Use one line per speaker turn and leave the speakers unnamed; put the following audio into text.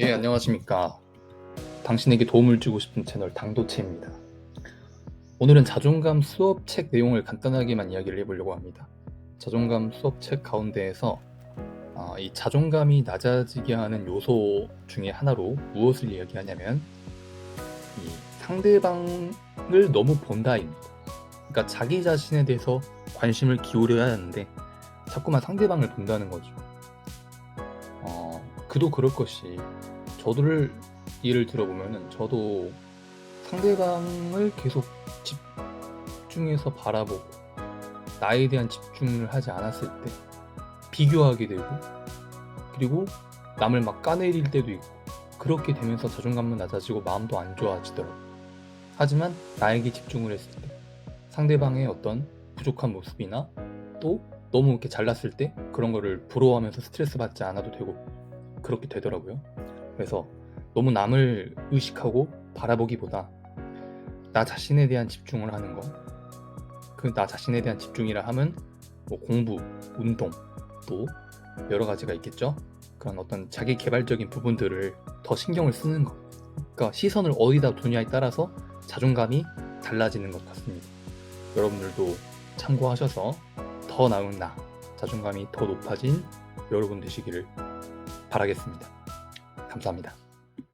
예, 안녕하십니까. 당신에게 도움을 주고 싶은 채널 당도체입니다. 오늘은 자존감 수업 책 내용을 간단하게만 이야기를 해보려고 합니다. 자존감 수업 책 가운데에서 아, 이 자존감이 낮아지게 하는 요소 중에 하나로 무엇을 이야기하냐면 이 상대방을 너무 본다입니다. 그러니까 자기 자신에 대해서 관심을 기울여야 하는데 자꾸만 상대방을 본다는 거죠. 어, 그도 그럴 것이 저를 예를 들어보면은 저도 상대방을 계속 집중해서 바라보고 나에 대한 집중을 하지 않았을 때 비교하게 되고 그리고 남을 막 까내릴 때도 있고 그렇게 되면서 자존감은 낮아지고 마음도 안 좋아지더라고. 하지만 나에게 집중을 했을 때 상대방의 어떤 부족한 모습이나 또 너무 이렇게 잘났을 때 그런 거를 부러워하면서 스트레스 받지 않아도 되고 그렇게 되더라고요. 그래서 너무 남을 의식하고 바라보기보다 나 자신에 대한 집중을 하는 거. 그 나 자신에 대한 집중이라 하면 뭐 공부, 운동, 또 여러 가지가 있겠죠. 그런 어떤 자기 개발적인 부분들을 더 신경을 쓰는 거. 그러니까 시선을 어디다 두냐에 따라서 자존감이 달라지는 것 같습니다. 여러분들도 참고하셔서 더 나은 나, 자존감이 더 높아진 여러분 되시기를 바라겠습니다. 감사합니다.